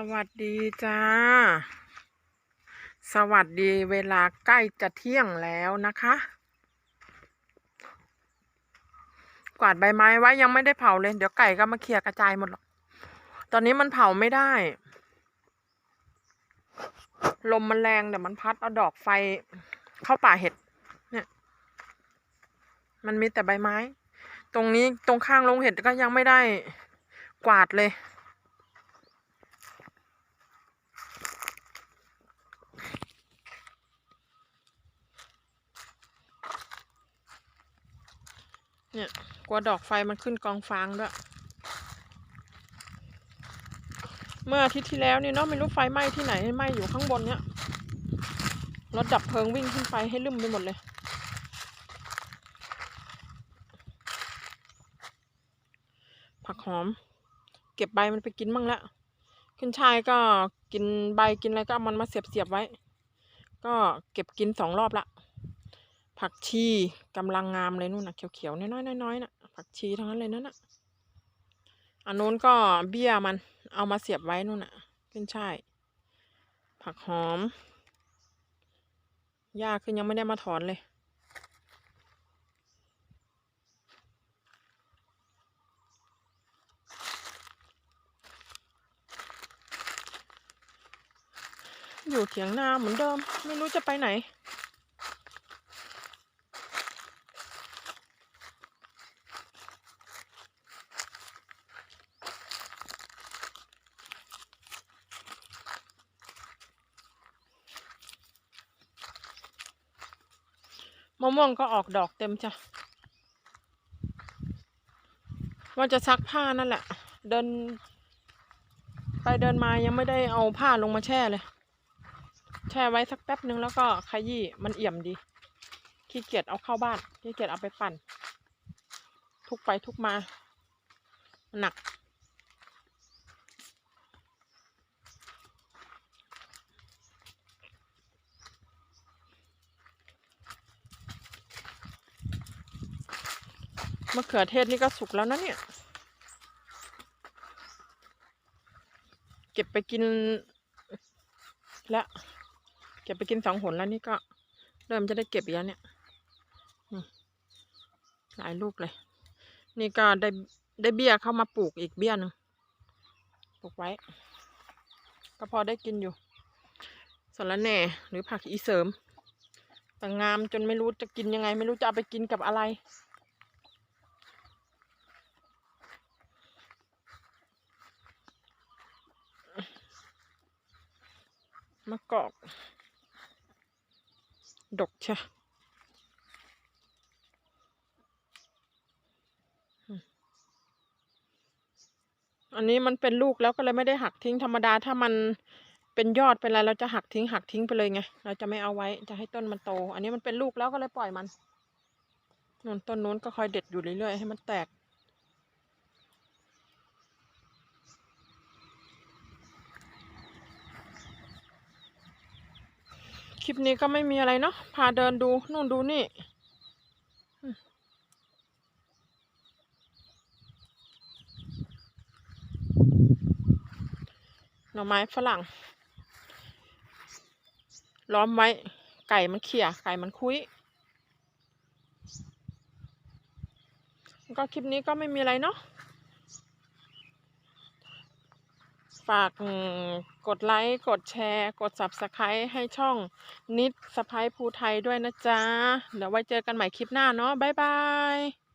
สวัสดีจ้า สวัสดีเวลาใกล้จะเที่ยงแล้วนะคะ กวาดใบไม้ไว้ยังไม่ได้เผาเลย เดี๋ยวไก่ก็มาเคลียร์กระจายหมดหรอก ตอนนี้มันเผาไม่ได้ ลมมันแรงเดี๋ยวมันพัดเอาดอกไฟเข้าป่าเห็ด เนี่ย มันมีแต่ใบไม้ ตรงนี้ตรงข้างโรงเห็ดก็ยังไม่ได้กวาดเลย เนี่ยกลัวดอกไฟมันขึ้นกองฟางด้วย เมื่ออาทิตย์ที่แล้วนี่เนาะไม่รู้ไฟไหม้ที่ไหนไหม้อยู่ข้างบนเนี่ยรถดับเพลิงวิ่งขึ้นไปให้ลืมไปหมดเลย ผักหอม เก็บใบมันไปกินบ้างละขึ้นชายก็กินใบกินอะไรก็เอามันมาเสียบเสียบๆไว้ ก็เก็บกินสองรอบละ ผักชีกำลังงามเลยนู่นนะเขียวๆน้อยๆน้อยๆน่ะผักชีทั้งนั้นเลยนั่นน่ะอันนู้นก็เบี้ยมันเอามาเสียบไว้นู่นน่ะขึ้นช่ายผักหอมหญ้าขึ้นยังไม่ได้มาถอนเลยอยู่เถียงนาเหมือนเดิม ไม่รู้จะไปไหน มะม่วงก็ออกดอกเต็มจ้ะว่าจะซักผ้านั่นแหละ เดิน ไปเดินมายังไม่ได้เอาผ้าลงมาแช่เลย แช่ไว้สักแป๊บนึงแล้วก็ขยี้มันเอี่ยมดี ขี้เกียจเอาเข้าบ้าน ขี้เกียจเอาไปปั่น ทุกไปทุกมา หนัก มะเขือเทศนี่ก็สุกแล้วนะเนี่ย เก็บไปกินแล้ว เก็บไปกินสองหนแล้วนี่ก็ เริ่มจะได้เก็บอีกแล้วเนี่ยหลายลูกเลย นี่ก็ได้ได้เบี้ยเข้ามาปลูกอีกเบี้ยหนึ่งปลูกไว้ ก็พอได้กินอยู่สารแหน่หรือผักอีเสริมแต่งามจนไม่รู้จะกินยังไง ไม่รู้จะเอาไปกินกับอะไร มะกอก ดกใช่อันนี้มันเป็นลูกแล้วก็เลยไม่ได้หักทิ้งธรรมดาถ้ามันเป็นยอดเป็นอะไรเราจะหักทิ้งหักทิ้งไปเลยไงเราจะไม่เอาไว้จะให้ต้นมันโต อันนี้มันเป็นลูกแล้วก็เลยปล่อยมันนูนต้นนู้นก็คอยเด็ดอยู่เรื่อยๆให้มันแตก คลิปนี้ก็ไม่มีอะไรเนาะ พาเดินดูนู่นดูนี่ หน่อไม้ฝรั่ง ล้อมไว้ ไก่มันเขี่ย ไก่มันคุยก็คลิปนี้ก็ไม่มีอะไรเนาะ ฝากกดไลค์ กดแชร์ กด subscribe ให้ช่องนิดสะพ้ายภูไทยด้วยนะจ๊ะ เดี๋ยวไว้เจอกันใหม่คลิปหน้าเนาะบ๊ายบาย